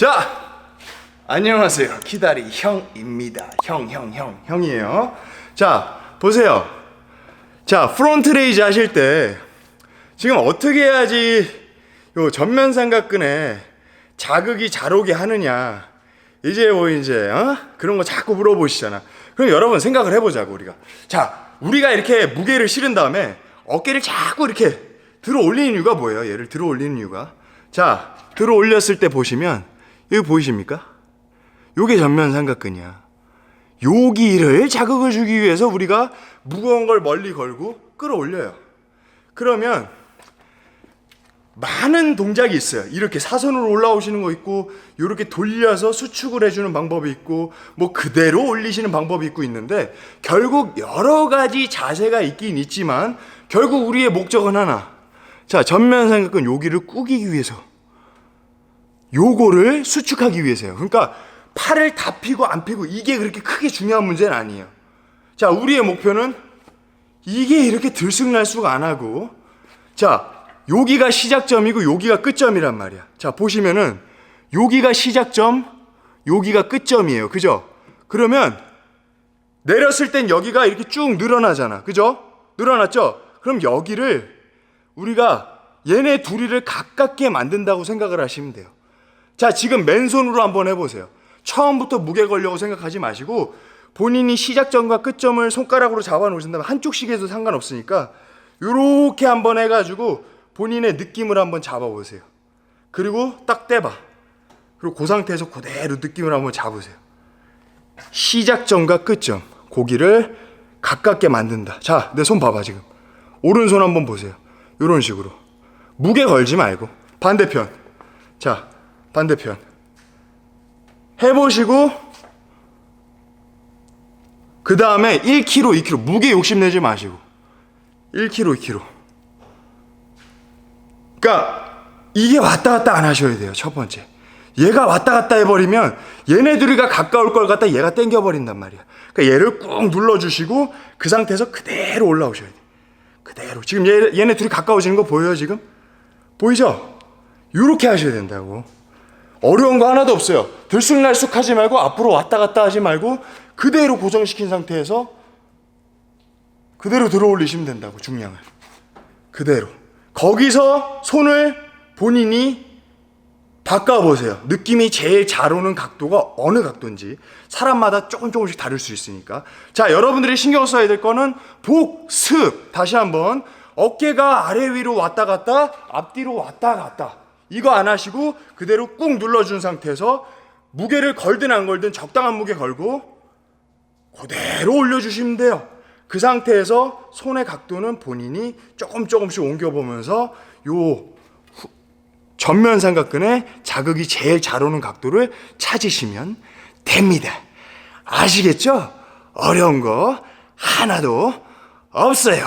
자, 안녕하세요. 기다리 형입니다. 형, 형, 형, 형이에요. 자, 보세요. 자, 프론트 레이즈 하실 때 지금 어떻게 해야지 요 전면 삼각근에 자극이 잘 오게 하느냐. 이제 뭐 이제 어? 그런 거 자꾸 물어보시잖아. 그럼 여러분 생각을 해보자고 우리가. 자, 우리가 이렇게 무게를 실은 다음에 어깨를 자꾸 이렇게 들어 올리는 이유가 뭐예요? 얘를 들어 올리는 이유가. 자, 들어 올렸을 때 보시면 여기 보이십니까? 요게 전면 삼각근이야. 여기를 자극을 주기 위해서 우리가 무거운 걸 멀리 걸고 끌어올려요. 그러면 많은 동작이 있어요. 이렇게 사선으로 올라오시는 거 있고, 이렇게 돌려서 수축을 해주는 방법이 있고, 뭐 그대로 올리시는 방법이 있고 있는데, 결국 여러 가지 자세가 있긴 있지만, 결국 우리의 목적은 하나. 자, 전면 삼각근 여기를 꾸기기 위해서. 요거를 수축하기 위해서요. 그러니까 팔을 다 피고 안 피고 이게 그렇게 크게 중요한 문제는 아니에요. 자, 우리의 목표는 이게 이렇게 들쑥날쑥 안 하고, 자, 여기가 시작점이고 여기가 끝점이란 말이야. 자, 보시면은 여기가 시작점, 여기가 끝점이에요. 그죠? 그러면 내렸을 땐 여기가 이렇게 쭉 늘어나잖아. 그죠? 늘어났죠? 그럼 여기를 우리가 얘네 둘이를 가깝게 만든다고 생각을 하시면 돼요. 자, 지금 맨손으로 한번 해보세요. 처음부터 무게 걸려고 생각하지 마시고 본인이 시작점과 끝점을 손가락으로 잡아 놓으신다면 한쪽씩 해도 상관없으니까 요렇게 한번 해가지고 본인의 느낌을 한번 잡아보세요. 그리고 딱 떼봐. 그리고 그 상태에서 그대로 느낌을 한번 잡으세요. 시작점과 끝점, 고기를 가깝게 만든다. 자, 내 손 봐봐, 지금. 오른손 한번 보세요. 이런 식으로. 무게 걸지 말고. 반대편. 자, 반대편. 해보시고, 그 다음에 1kg, 2kg. 무게 욕심내지 마시고. 1kg, 2kg. 그러니까 이게 왔다 갔다 안 하셔야 돼요. 첫 번째. 얘가 왔다 갔다 해버리면 얘네들이가 가까울 걸 갖다 얘가 땡겨버린단 말이야. 그러니까 얘를 꾹 눌러주시고 그 상태에서 그대로 올라오셔야 돼. 그대로. 지금 얘, 얘네 둘이 가까워지는 거 보여요 지금? 보이죠? 이렇게 하셔야 된다고. 어려운 거 하나도 없어요. 들쑥날쑥 하지 말고 앞으로 왔다 갔다 하지 말고 그대로 고정시킨 상태에서 그대로 들어 올리시면 된다고 중량을. 그대로. 거기서 손을 본인이 바꿔보세요. 느낌이 제일 잘 오는 각도가 어느 각도인지 사람마다 조금 조금씩 다를 수 있으니까. 자, 여러분들이 신경 써야 될 거는 복습. 다시 한번 어깨가 아래 위로 왔다 갔다 앞뒤로 왔다 갔다. 이거 안 하시고 그대로 꾹 눌러준 상태에서 무게를 걸든 안 걸든 적당한 무게 걸고 그대로 올려주시면 돼요. 그 상태에서 손의 각도는 본인이 조금 조금씩 옮겨보면서 요 후- 전면 삼각근에 자극이 제일 잘 오는 각도를 찾으시면 됩니다. 아시겠죠? 어려운 거 하나도 없어요.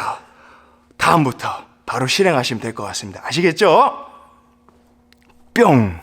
다음부터 바로 실행하시면 될 것 같습니다. 아시겠죠? 뿅!